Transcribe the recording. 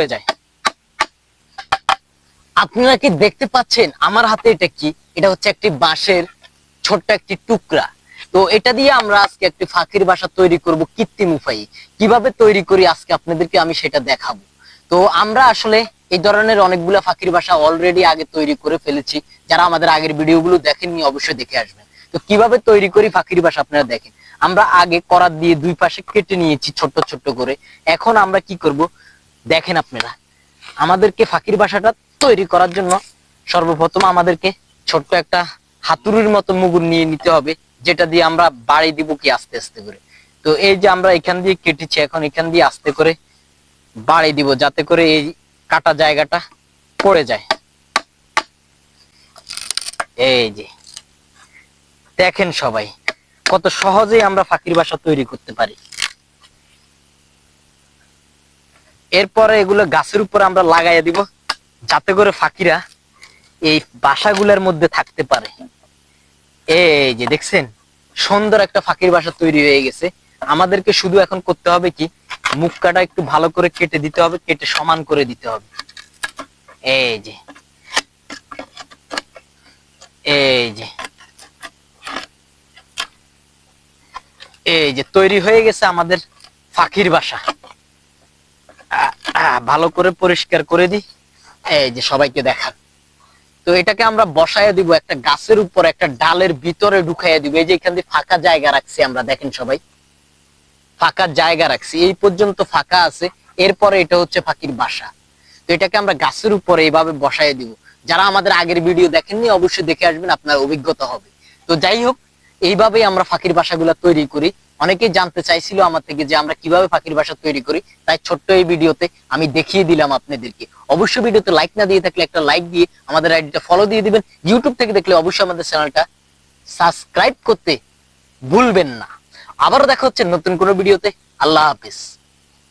হয়ে যায়। আপনারা কি দেখতে পাচ্ছেন? আমার হাতে এটা কি? এটা হচ্ছে একটি বাঁশের ছোট্ট একটি টুকরা। তো এটা দিয়ে আমরা আজকে একটি ফাঁকির বাসা তৈরি করব কৃত্রিম উপায়ে। কীভাবে তৈরি করি আজকে আপনাদেরকে আমি সেটা দেখাবো। তো আমরা আসলে এই ধরনের অনেকগুলো ফাঁকির বাসা অলরেডি আগে তৈরি করে ফেলেছি। যারা আমাদের আগের ভিডিওগুলো দেখেননি, অবশ্যই দেখে আসবেন। তো কীভাবে তৈরি করি ফাঁকির বাসা আপনারা দেখেন। আমরা আগে করাত দিয়ে দুই পাশে কেটে নিয়েছি ছোট্ট ছোট্ট করে। এখন আমরা কি করব? দেখেন আপনারা, আমাদেরকে ফাঁকির বাসাটা তৈরি করার জন্য সর্বপ্রথম আমাদেরকে ছোট্ট একটা হাতুড়ির মতো মুগুর নিয়ে নিতে হবে, যেটা দিয়ে আমরা বাড়ি দিব কি আস্তে আস্তে করে। তো এই যে আমরা এখান দিয়ে কেটেছি, এখন এখান দিয়ে আস্তে করে বাড়ি দিব, যাতে করে এই কাটা জায়গাটা পড়ে যায়। এই যে, দেখেন সবাই, কত সহজেই আমরা ফাঁকির বাসা তৈরি করতে পারি। এরপরে এগুলো গাছের উপরে আমরা লাগাইয়া দিব, যাতে করে ফাঁকিরা এই বাসাগুলোর মধ্যে থাকতে পারে। এই যে দেখছেন, সুন্দর একটা ফাঁকির বাসা তৈরি হয়ে গেছে। আমাদেরকে শুধু এখন করতে হবে কি মুখকাটা একটু ভালো করে কেটে দিতে হবে, কেটে সমান করে দিতে হবে। এই যে এই যে এই যে তৈরি হয়ে গেছে আমাদের ফাঁকির বাসা। ভালো করে পরিষ্কার করে দিই। এই যে সবাইকে দেখান। তো এটাকে আমরা বসায় দিব, একটা গাছের উপর, একটা ডালের ভিতরে ঢুকাইয়া দিব। এই যে এখান দিয়ে ফাঁকা জায়গা রাখছি আমরা, দেখেন সবাই। ফাঁকা জায়গা রাখছি। এই পর্যন্ত ফাঁকা আছে। এরপরে এটা হচ্ছে ফাঁকির বাসা। তো এটাকে আমরা গাছের উপরে এইভাবে বসায় দিব। যারা আমাদের আগের ভিডিও দেখেননি, অবশ্যই দেখে আসবেন, আপনার অভিজ্ঞতা হবে। তো যাই হোক, এইভাবেই আমরা ফাঁকির বাসাগুলো তৈরি করি। অনেকেই জানতে চাইছিল আমার থেকে যে আমরা কীভাবে ফাঁকির বাসা তৈরি করি, তাই ছোট্ট এই ভিডিওতে আমি দেখিয়ে দিলাম আপনাদেরকে। অবশ্যই ভিডিওতে লাইক না দিয়ে থাকলে একটা লাইক দিয়ে আমাদের আইডিটা ফলো দিয়ে দিবেন। ইউটিউব থেকে দেখলে অবশ্যই আমাদের চ্যানেলটা সাবস্ক্রাইব করতে ভুলবেন না। আবারও দেখা হচ্ছে নতুন কোনো ভিডিওতে। আল্লাহ হাফিজ।